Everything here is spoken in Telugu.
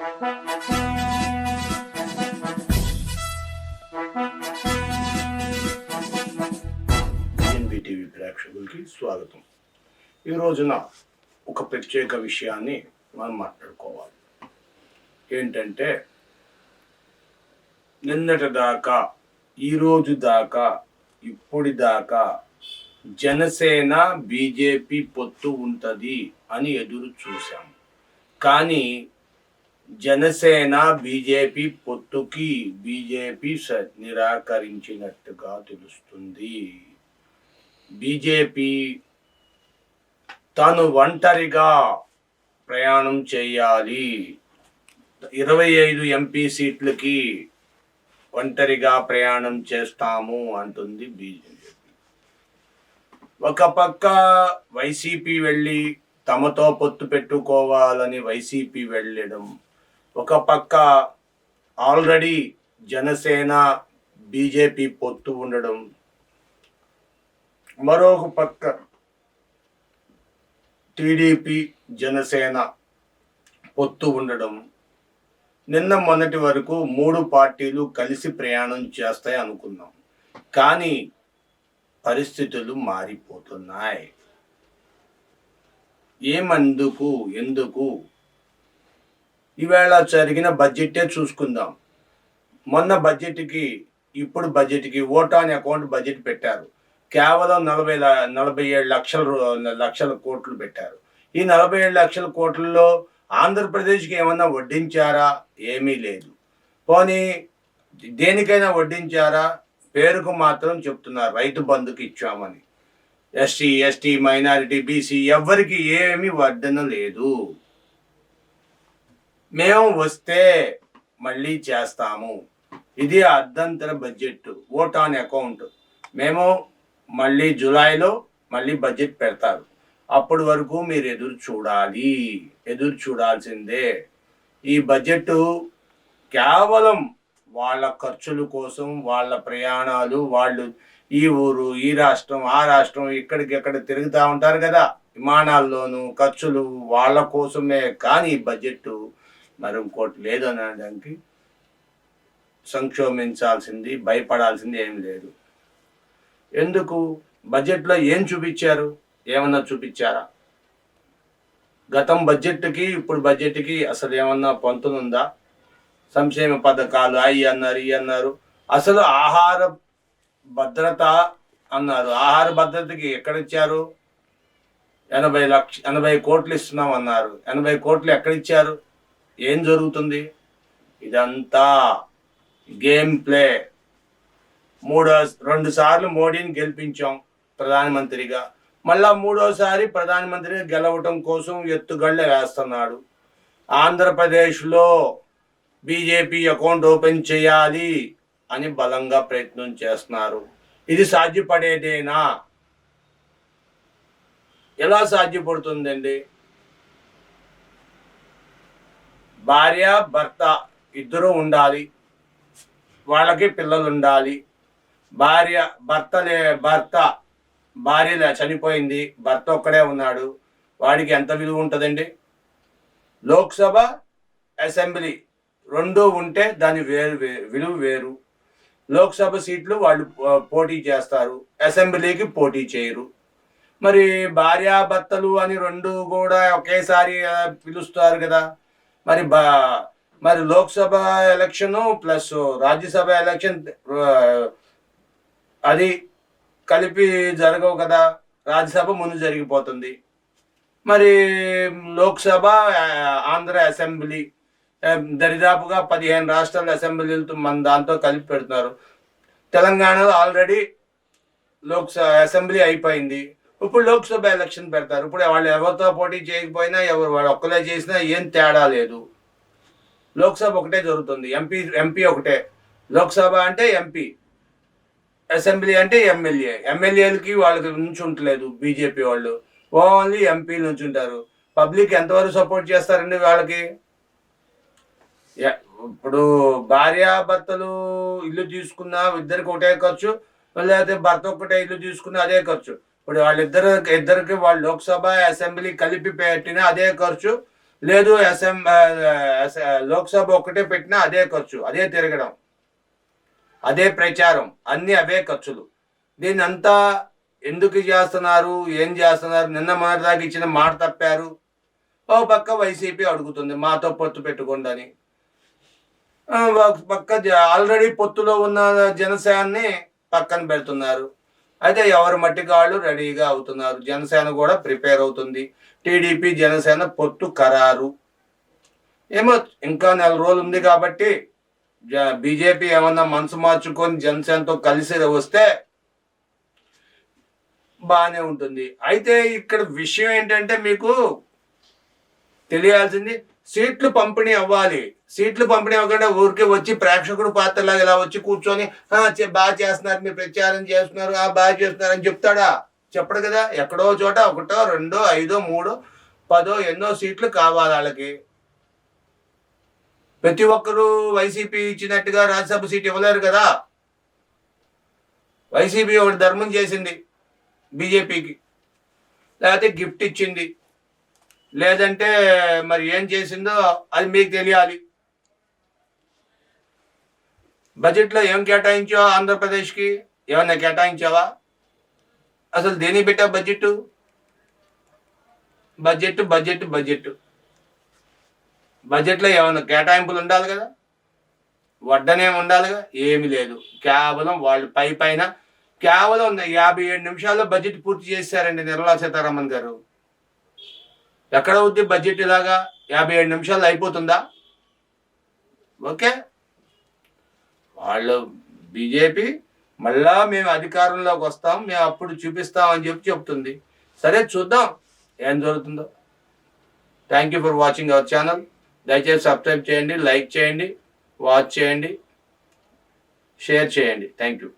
ఎన్బిటివి ప్రేక్షకులకి స్వాగతం. ఈ రోజున ఒక ప్రత్యేక విషయాన్ని మనం మాట్లాడుకోవాలి. ఏంటంటే నిన్నటి దాకా ఈరోజు దాకా ఇప్పటి దాకా జనసేన బీజేపీ పొత్తు ఉంటుంది అని ఎదురు చూశాం. కానీ జనసేన బీజేపీ పొత్తుకి బీజేపీ నిరాకరించినట్టుగా తెలుస్తుంది. బీజేపీ తాను ఒంటరిగా ప్రయాణం చేయాలి. ఇరవై ఐదు ఎంపీ సీట్లకి ఒంటరిగా ప్రయాణం చేస్తాము అంటుంది బీజేపీ. ఒక పక్క వైసీపీ వెళ్ళి తమతో పొత్తు పెట్టుకోవాలని వైసీపీ వెళ్ళడం ఒక పక్క ఆల్రెడీ జనసేన బీజేపీ పొత్తు ఉండడం మరొక పక్క టీడీపీ జనసేన పొత్తు ఉండడం నిన్న మొన్నటి వరకు మూడు పార్టీలు కలిసి ప్రయాణం చేస్తాయి అనుకున్నాం. కానీ పరిస్థితులు మారిపోతున్నాయి. ఏమందుకు ఎందుకు? ఈవేళ జరిగిన బడ్జెటే చూసుకుందాం. మొన్న బడ్జెట్కి ఇప్పుడు బడ్జెట్కి ఓటాన్ అకౌంట్ బడ్జెట్ పెట్టారు. కేవలం నలభై నలభై ఏడు లక్షల లక్షల కోట్లు పెట్టారు. ఈ నలభై ఏడు లక్షల కోట్లలో ఆంధ్రప్రదేశ్కి ఏమన్నా వడ్డించారా? ఏమీ లేదు. పోనీ దేనికైనా వడ్డించారా? పేరుకు మాత్రం చెప్తున్నారు రైతు బంధుకి ఇచ్చామని. ఎస్టీ ఎస్టీ మైనారిటీ బీసీ ఎవరికి ఏమీ వడ్డన లేదు. మేము వస్తే మళ్ళీ చేస్తాము. ఇది అర్ధంతర బడ్జెట్ ఓట్ ఆన్ అకౌంట్ మేము మళ్ళీ జూలైలో మళ్ళీ బడ్జెట్ పెడతారు. అప్పటి వరకు మీరు ఎదురు చూడాలి. ఎదురు చూడాల్సిందే. ఈ బడ్జెట్ కేవలం వాళ్ళ ఖర్చుల కోసం వాళ్ళ ప్రయాణాలు వాళ్ళు ఈ ఊరు ఈ రాష్ట్రం ఆ రాష్ట్రం ఇక్కడికి ఎక్కడ తిరుగుతూ ఉంటారు కదా? విమానాల్లోనూ ఖర్చులు వాళ్ళ కోసమే. కానీ ఈ బడ్జెట్ మరి ఇంకోటి లేదనడానికి సంక్షోభించాల్సింది భయపడాల్సింది ఏం లేదు. ఎందుకు? బడ్జెట్లో ఏం చూపించారు? ఏమన్నా చూపించారా? గతం బడ్జెట్కి ఇప్పుడు బడ్జెట్కి అసలు ఏమన్నా పొంతనుందా సంక్షేమ పథకాలు అవి అన్నారు ఇవి అన్నారు. అసలు ఆహార భద్రత అన్నారు. ఆహార భద్రతకి ఎక్కడ ఇచ్చారు ఎనభై లక్ష ఎనభై కోట్లు ఇస్తున్నాం అన్నారు. ఎనభై కోట్లు ఎక్కడ ఇచ్చారు ఏం జరుగుతుంది? ఇదంతా గేమ్ ప్లే. మూడో రెండు సార్లు మోడీని గెలిపించాం ప్రధానమంత్రిగా. మళ్ళా మూడోసారి ప్రధానమంత్రిగా గెలవటం కోసం ఎత్తుగళ్ళ వేస్తున్నాడు. ఆంధ్రప్రదేశ్లో బీజేపీ అకౌంట్ ఓపెన్ చేయాలి అని బలంగా ప్రయత్నం చేస్తున్నారు. ఇది సాధ్యపడేదేనా? ఎలా సాధ్యపడుతుందండి? భార్య భర్త ఇద్దరు ఉండాలి. వాళ్ళకి పిల్లలు ఉండాలి. భార్య భర్త లే భర్త భార్య చనిపోయింది. భర్త ఒక్కడే ఉన్నాడు. వాడికి ఎంత విలువ ఉంటుందండి? లోక్సభ అసెంబ్లీ రెండు ఉంటే దాని వేరు వే- విలువ వేరు. లోక్సభ సీట్లు వాళ్ళు పోటీ చేస్తారు. అసెంబ్లీకి పోటీ చేయరు. మరి భార్యాభర్తలు అని రెండు కూడా ఒకేసారి పిలుస్తారు కదా. మరి బా మరి Lok Sabha election plus Rajya Sabha election అది కలిపి జరగవు కదా. రాజ్యసభ ముందు జరిగిపోతుంది. మరి లోక్సభ ఆంధ్ర అసెంబ్లీ దరిదాపుగా పదిహేను రాష్ట్రాల అసెంబ్లీలతో మన దాంతో కలిపి పెడుతున్నారు. తెలంగాణలో ఆల్రెడీ లోక్సభ అసెంబ్లీ అయిపోయింది. ఇప్పుడు లోక్సభ ఎలక్షన్ పెడతారు. ఇప్పుడు వాళ్ళు ఎవరితో పోటీ చేయకపోయినా ఎవరు వాళ్ళు ఒక్కలే చేసినా ఏం తేడా లేదు. లోక్సభ ఒకటే జరుగుతుంది. ఎంపీ ఎంపీ ఒకటే. లోక్సభ అంటే ఎంపీ. అసెంబ్లీ అంటే ఎమ్మెల్యే. ఎమ్మెల్యేలకి వాళ్ళకి నుంచి ఉండలేదు బీజేపీ వాళ్ళు. ఓన్లీ ఎంపీలు నుంచి ఉంటారు. పబ్లిక్ ఎంతవరకు సపోర్ట్ చేస్తారండి వాళ్ళకి? ఇప్పుడు ఇప్పుడు భార్యాభర్తలు ఇల్లు తీసుకున్నా ఇద్దరికి ఒకటే ఖర్చు లేకపోతే భర్త ఒక్కటే ఇల్లు తీసుకున్నా అదే ఖర్చు. ఇప్పుడు వాళ్ళిద్దరు ఇద్దరికి వాళ్ళు లోక్సభ అసెంబ్లీ కలిపి పెట్టినా అదే ఖర్చు. లేదు అసెంబ్లీ లోక్సభ ఒక్కటే పెట్టినా అదే ఖర్చు. అదే తిరగడం. అదే ప్రచారం. అన్ని అవే ఖర్చులు. దీన్ని అంతా ఎందుకు చేస్తున్నారు? ఏం చేస్తున్నారు? నిన్న మొదటిదాకా ఇచ్చిన మాట తప్పారు. ఓ పక్క వైసీపీ అడుగుతుంది మాతో పొత్తు పెట్టుకోండి ఒక పక్క ఆల్రెడీ పొత్తులో ఉన్న జనసేనని పక్కన పెడుతున్నారు. అయితే ఎవరి మట్టికి వాళ్ళు రెడీగా అవుతున్నారు? జనసేన కూడా ప్రిపేర్ అవుతుంది. టీడీపీ జనసేన పొత్తు ఖరారు. ఏమో ఇంకా నెల రోజులు ఉంది కాబట్టి జ- బీజేపీ ఏమన్నా మనసు మార్చుకొని జనసేనతో కలిసి వస్తే బాగానే ఉంటుంది. అయితే ఇక్కడ విషయం ఏంటంటే మీకు తెలియాల్సింది సీట్లు పంపిణీ అవ్వాలి. సీట్లు పంపిణీ అవ్వకుండా ఊరికే వచ్చి ప్రేక్షకుడు పాత్రలాగా ఇలా వచ్చి కూర్చొని బాగా చేస్తున్నారు మీరు ప్రచారం చేస్తున్నారు ఆ బాగా చేస్తున్నారు అని చెప్తాడా? చెప్పడు కదా. ఎక్కడో చోట ఒకటో రెండో ఐదో మూడో పదో ఎన్నో సీట్లు కావాలి వాళ్ళకి. ప్రతి ఒక్కరూ వైసీపీ ఇచ్చినట్టుగా రాజ్యసభ సీట్ ఇవ్వలేరు కదా. వైసీపీ ఒకటి ధర్మం చేసింది బీజేపీకి. లేకపోతే గిఫ్ట్ ఇచ్చింది. లేదంటే మరి ఏం చేసిందో అది మీకు తెలియాలి. బడ్జెట్లో ఏం కేటాయించావా ఆంధ్రప్రదేశ్కి? ఏమన్నా కేటాయించావా? అసలు దేని పెట్టా బడ్జెట్ బడ్జెట్ బడ్జెట్ బడ్జెట్ బడ్జెట్లో ఏమైనా కేటాయింపులు ఉండాలి కదా? వడ్డనే ఉండాలిగా? ఏమీ లేదు. కేవలం వాళ్ళు పై పైన కేవలం యాభై ఏడు నిమిషాల్లో బడ్జెట్ పూర్తి చేశారండి నిర్మలా సీతారామన్ గారు. ఎక్కడ అవుద్ది బడ్జెట్ ఇలాగా? యాభై ఏడు నిమిషాలు అయిపోతుందా? ఓకే? వాళ్ళు బీజేపీ మళ్ళా మేము అధికారంలోకి వస్తాం మేము అప్పుడు చూపిస్తాం అని చెప్పి చెప్తుంది. సరే చూద్దాం ఏం జరుగుతుందో. Thank you for watching our channel దయచేసి సబ్స్క్రైబ్ చేయండి లైక్ చేయండి వాచ్ చేయండి షేర్ చేయండి. Thank you